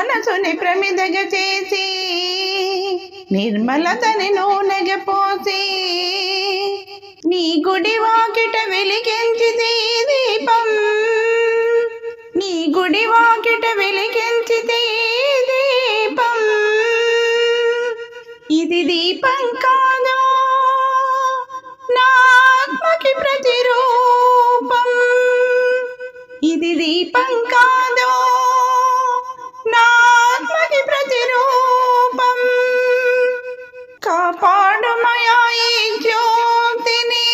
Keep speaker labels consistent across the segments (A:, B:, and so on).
A: మనసుని ప్రమిదగ చేసి నిర్మలతని నూనెగ పోసి నీ గుడి వాకిట వెలిగించితే దీపం. నీ గుడి వాకిట వెలిగించితే దీపం. ఇది దీపం కాదు? నాత్మకి ప్రతిరూపం. ఇది దీపం కాదు? నాత్మకి ప్రతిరూపం. కాపాడుమయా ఈ జ్యోతిని.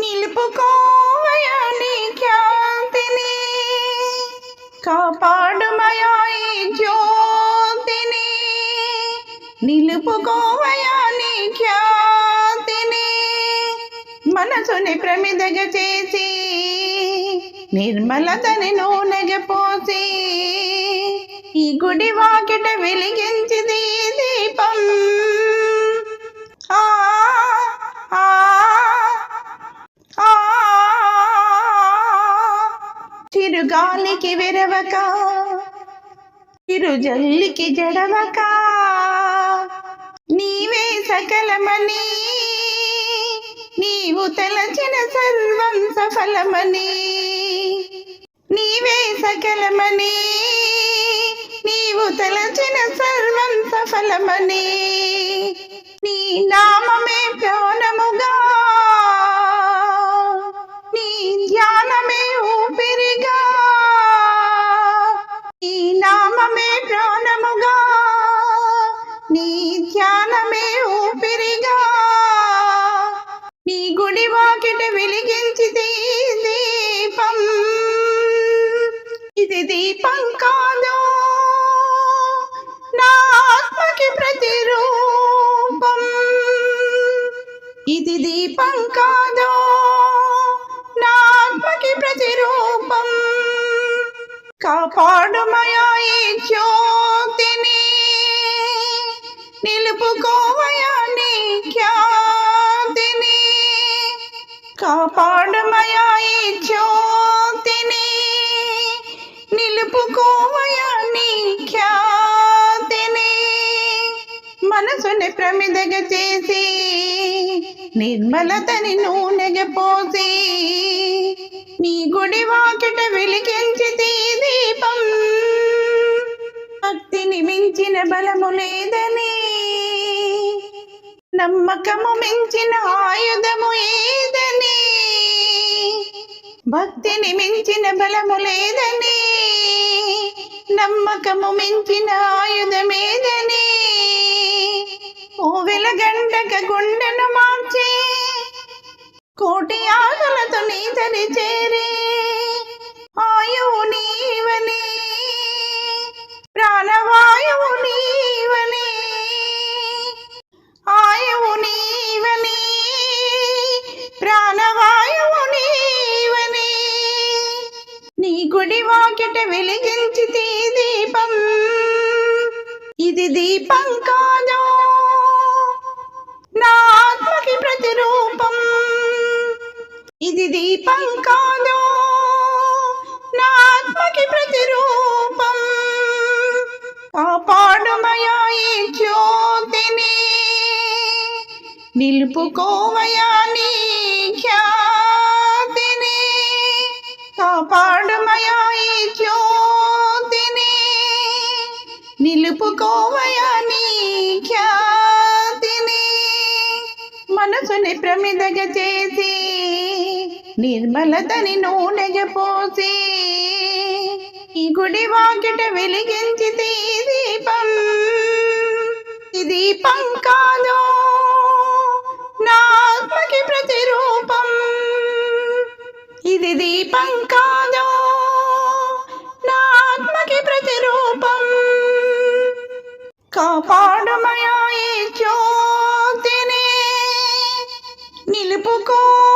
A: నిలుపుకోవయా నీ ఖ్యాతిని. కాపాడుమయా ఈ జ్యోతిని. నిలుపుకోవయా నీ ఖ్యాతిని. మనసుని ప్రమిదగ చేసి నిర్మలతని నూనెగ పోసి ఈ గుడి వాకిట వెలిగించిది దీపం. ఆ ఆ ఆ. చిరుగాలికి విరవక చిరుజల్లికి జడవక నీవే సకలమని నీవు తలచిన సర్వం సఫలమని. నీవే సకలమని నీవు తలచిన సర్వం సఫలమని. నీ నామమే ప్రాణముగా నీ ధ్యానమే ఊపిరిగా. నీ నామమే ప్రాణముగా నీ ధ్యానమే ఊపిరిగా. నీ గుడి వాకిట వెలిగించితే దీపం ఇది దీపం కాదు. నా ఆత్మకి ప్రతిరూపం. ఇది దీపం కాదు. నా ఆత్మకి ప్రతిరూపం. కాపాడుమయా ఈ జ్యోతిని. నిలుపుకోవయా నీ ఖ్యాతిని. కాపాడుమయా ఈ ప్రమిదగ చేసి నిర్మలతని నూనెగ పోసి నీ గుడి వాకిట వెలిగించితే దీపం. భక్తిని మించిన బలము లేదని నమ్మకము మించిన ఆయుధము ఏదని భక్తిని మించిన బలము లేదని నమ్మకము మించిన ఆయుధమేదని ఓ గుండెను మార్చి కోటి ఆకలతో నీ తరి చేరి ఆయువు నీవని ప్రాణవాయువు నీవని ఆయువు నీవని ప్రాణవాయువు నీవని. నీ గుడి వాకిట వెలిగించి దీపం ఇది దీపం కాదో. రూపం. ఇది దీపం కాదు? నా ఆత్మకి ప్రతిరూపం. కాపాడుమయా ఈ జ్యోతిని. నిలుపుకోవయా నీ ఖ్యాతిని. కాపాడుమయా ఈ జ్యోతిని. నిలుపుకోవ మనసుని ప్రమిదగ చేసి నిర్మలతని నూనెగ పోసి ఈ గుడి వాకిట వెలిగించి దీపం. దీపం కాదు నాత్మకి ప్రతిరూపం. ఇది దీపం కాదు నాత్మకి ప్రతిరూపం. కాపాడుమయా ఈ జ్యోతిని నిలుపుకోవ